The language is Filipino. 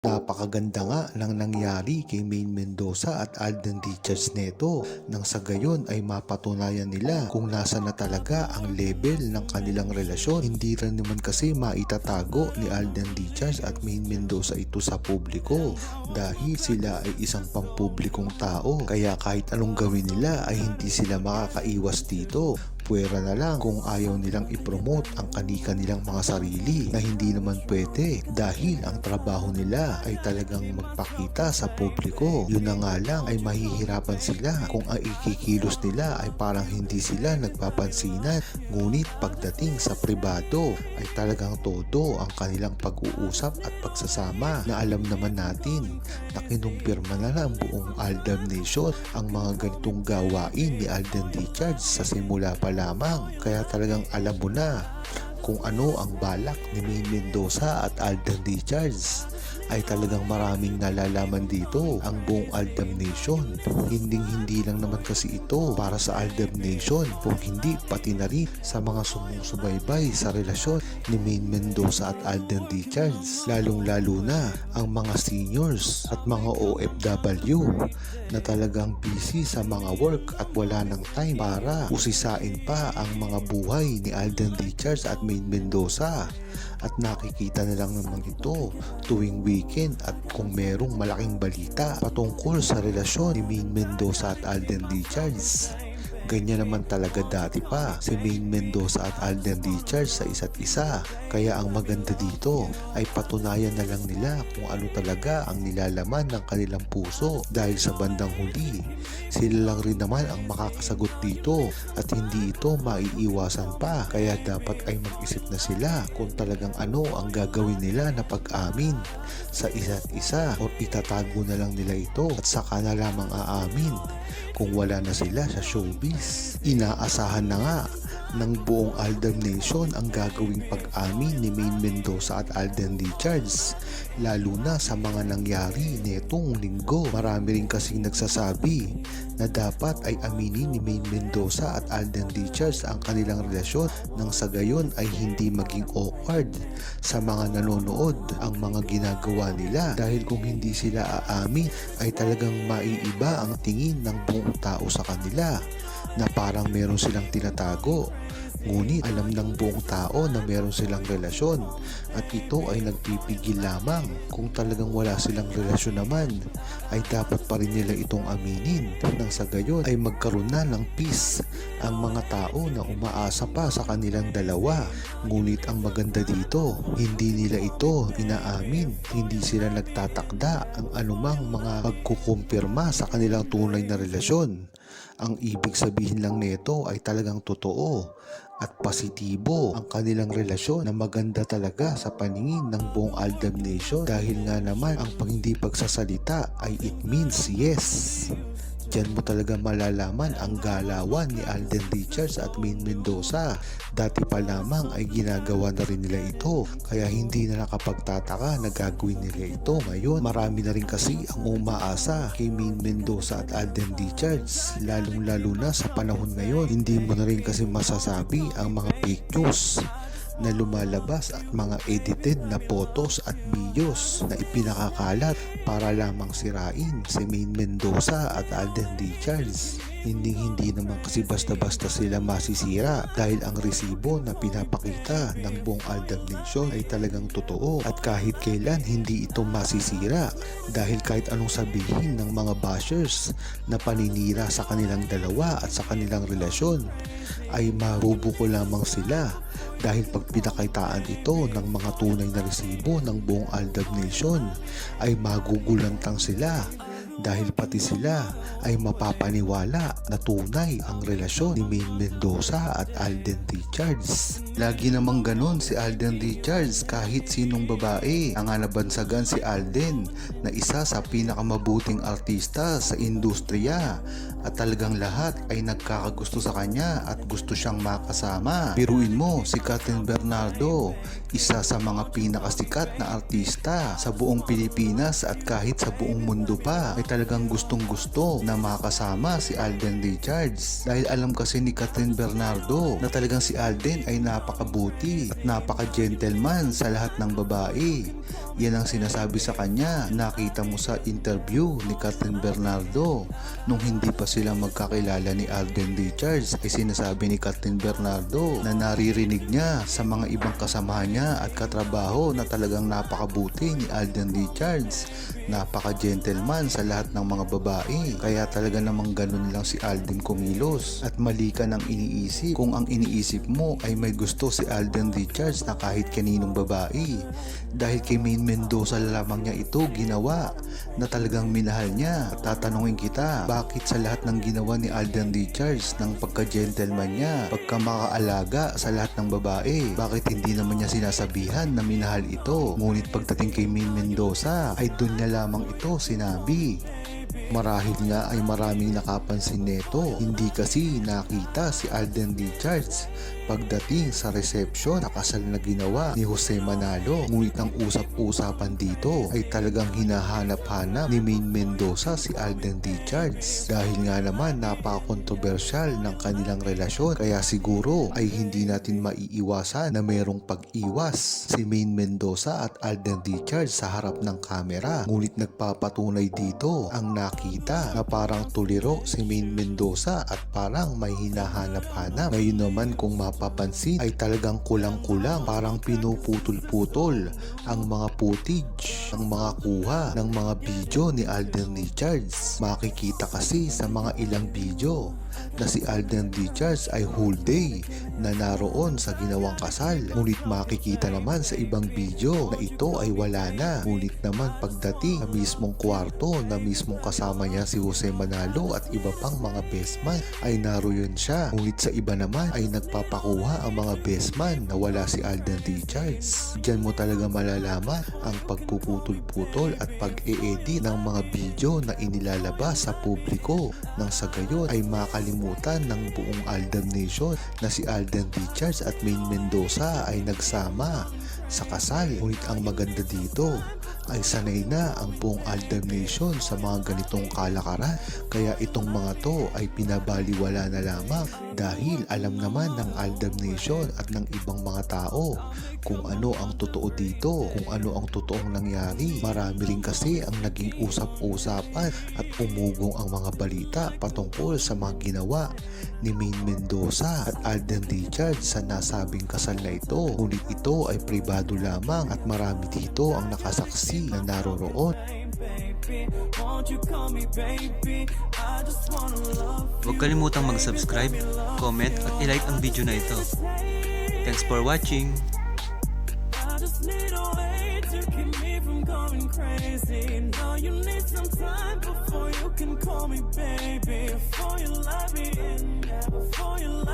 Napakaganda nga ng nangyari kay Maine Mendoza at Alden Richards neto nang sa gayon ay mapatunayan nila kung nasa na talaga ang level ng kanilang relasyon. Hindi rin naman kasi maitatago ni Alden Richards at Maine Mendoza ito sa publiko dahil sila ay isang pampublikong tao kaya kahit anong gawin nila ay hindi sila makakaiwas dito pwera na lang kung ayaw nilang ipromote ang kanika nilang mga sarili na hindi naman pwede dahil ang trabaho nila ay talagang magpakita sa publiko. Yun na nga lang ay mahihirapan sila kung ang ikikilos nila ay parang hindi sila nagpapansinan. Ngunit pagdating sa pribado ay talagang todo ang kanilang pag-uusap at pagsasama na alam naman natin na kinumpirma na ng buong Aldam Nation ang mga ganitong gawain ni Alden Richards sa simula pa lamang. Kaya talagang alam mo na kung ano ang balak ni Maine Mendoza at Alden Richards ay talagang maraming nalalaman dito ang buong Aldam Nation. Hinding hindi lang naman kasi ito para sa Aldam Nation kung hindi pati na rin sa mga sumusubaybay sa relasyon ni Maine Mendoza at Alden Richards. Lalong lalo na ang mga seniors at mga OFW na talagang busy sa mga work at wala ng time para usisain pa ang mga buhay ni Alden Richards at Maine Mendoza at nakikita na lang naman ito tuwing weekend at kung merong malaking balita patungkol sa relasyon ni Maine Mendoza at Alden Richards. Ganyan naman talaga dati pa si Maine Mendoza at Alden Richards sa isa't isa. Kaya ang maganda dito ay patunayan na lang nila kung ano talaga ang nilalaman ng kanilang puso dahil sa bandang huli. Sila lang rin naman ang makakasagot dito at hindi ito maiiwasan pa. Kaya dapat ay mag-isip na sila kung talagang ano ang gagawin nila na pag-amin sa isa't isa o itatago na lang nila ito at saka na lamang aamin kung wala na sila sa showbiz. Inaasahan na nga ng buong Aldam Nation ang gagawing pag-amin ni Maine Mendoza at Alden Richards lalo na sa mga nangyari netong linggo. Marami rin kasing nagsasabi na dapat ay aminin ni Maine Mendoza at Alden Richards ang kanilang relasyon nang sa gayon ay hindi maging awkward sa mga nanonood ang mga ginagawa nila dahil kung hindi sila aamin ay talagang maiiba ang tingin ng buong tao sa kanila na parang meron silang tinatago. Ngunit alam ng buong tao na meron silang relasyon at ito ay nagpipigil lamang. Kung talagang wala silang relasyon naman ay dapat pa rin nila itong aminin nang sa gayon ay magkaroon na ng peace ang mga tao na umaasa pa sa kanilang dalawa. Ngunit ang maganda dito, hindi nila ito inaamin, hindi sila nagtatakda ang anumang mga pagkukumpirma sa kanilang tunay na relasyon. Ang ibig sabihin lang nito ay talagang totoo at positibo ang kanilang relasyon na maganda talaga sa paningin ng buong Aldam Nation dahil nga naman ang hindi pagsasalita ay it means yes. Diyan mo talaga malalaman ang galawan ni Alden Richards at Maine Mendoza. Dati pa lamang ay ginagawa na rin nila ito. Kaya hindi na nakapagtataka na gagawin nila ito. Ngayon, marami na rin kasi ang umaasa kay Maine Mendoza at Alden Richards. Lalong lalo na sa panahon ngayon, hindi mo na rin kasi masasabi ang mga fake news na lumalabas at mga edited na photos at videos na ipinakakalat para lamang sirain si Maine Mendoza at Alden Richards. Hindi hindi naman kasi basta-basta sila masisira dahil ang resibo na pinapakita ng buong Aldam Nation ay talagang totoo at kahit kailan hindi ito masisira dahil kahit anong sabihin ng mga bashers na paninira sa kanilang dalawa at sa kanilang relasyon ay marubuko lamang sila dahil pag pinakaitaan ito ng mga tunay na resibo ng buong Aldab Nation ay magugulantang sila dahil pati sila ay mapapaniwala na tunay ang relasyon ni Maine Mendoza at Alden Richards. Lagi namang ganon si Alden Richards kahit sinong babae ang nabansagan si Alden na isa sa pinakamabuting artista sa industriya at talagang lahat ay nagkakagusto sa kanya at gusto siyang makasama. Biruin mo si Catherine Bernardo, isa sa mga pinakasikat na artista sa buong Pilipinas at kahit sa buong mundo pa ay talagang gustong gusto na makasama si Alden Richards dahil alam kasi ni Catherine Bernardo na talagang si Alden ay napakabuti at napaka-gentleman sa lahat ng babae. Yan ang sinasabi sa kanya. Nakita mo sa interview ni Catherine Bernardo nung hindi pa sila magkakilala ni Alden Richards ay sinasabi ni Catherine Bernardo na naririnig niya sa mga ibang kasamahan niya at katrabaho na talagang napakabuti ni Alden Richards. Napaka-gentleman sa lahat ng mga babae. Kaya talaga namang ganun lang si Alden kumilos. At mali ka ng iniisip kung ang iniisip mo ay may gusto si Alden Richards na kahit kaninong babae. Dahil kay Maine Mendoza lamang niya ito ginawa na talagang minahal niya. At tatanungin kita, bakit sa lahat ng ginawa ni Alden Richards ng pagka-gentleman niya, pagka makaalaga sa lahat ng babae, bakit hindi naman niya sinasabihan na minahal ito? Ngunit pagdating kay Maine Mendoza, ay doon niya lamang ito sinabi. Hey. Marahil nga ay maraming nakapansin neto. Hindi kasi nakita si Alden Richards pagdating sa reception na kasal na ginawa ni Jose Manalo. Ngunit ang usap-usapan dito ay talagang hinahanap-hanap ni Maine Mendoza si Alden Richards. Dahil nga naman napaka-controversial ng kanilang relasyon kaya siguro ay hindi natin maiiwasan na merong pag-iwas si Maine Mendoza at Alden Richards sa harap ng kamera. Ngunit nagpapatunay dito ang nakita na parang tuliro si Maine Mendoza at parang may hinahanap-hanap. Ngayon naman kung mapapansin ay talagang kulang-kulang parang pinuputol-putol ang mga footage, ang mga kuha ng mga video ni Alden Richards. Makikita kasi sa mga ilang video na si Alden Richards ay whole day na naroon sa ginawang kasal. Ngunit makikita naman sa ibang video na ito ay wala na. Ngunit naman pagdating sa mismong kwarto na mismong kasama niya si Jose Manalo at iba pang mga best man ay naroon siya. Ngunit sa iba naman ay nagpapakuha ang mga best man na wala si Alden Richards. Diyan mo talaga malalaman ang pagpuputol-putol at pag-e-edit ng mga video na inilalabas sa publiko nang sa gayon ay makalimutan ng buong Aldam Nation na si Alden Richards at Maine Mendoza ay nagsama sa kasal. Ngunit ang maganda dito ay sanay na ang buong Aldam Nation sa mga ganitong kalakaran. Kaya itong mga to ay pinabaliwala na lamang dahil alam naman ng Aldam Nation at ng ibang mga tao kung ano ang totoo dito, kung ano ang totoong nangyari. Marami rin kasi ang naging usap-usapan at umugong ang mga balita patungkol sa mga ginawa ni Maine Mendoza at Alden Richards sa nasabing kasal na ito. Ngunit ito ay pribado lamang at marami dito ang nakasaksi na naroroon. Huwag kalimutang mag-subscribe, comment at ilike ang video na ito. Thanks for watching! Way to keep me from going crazy. Now you need some time before you can call me baby. Before you let me yeah, before you let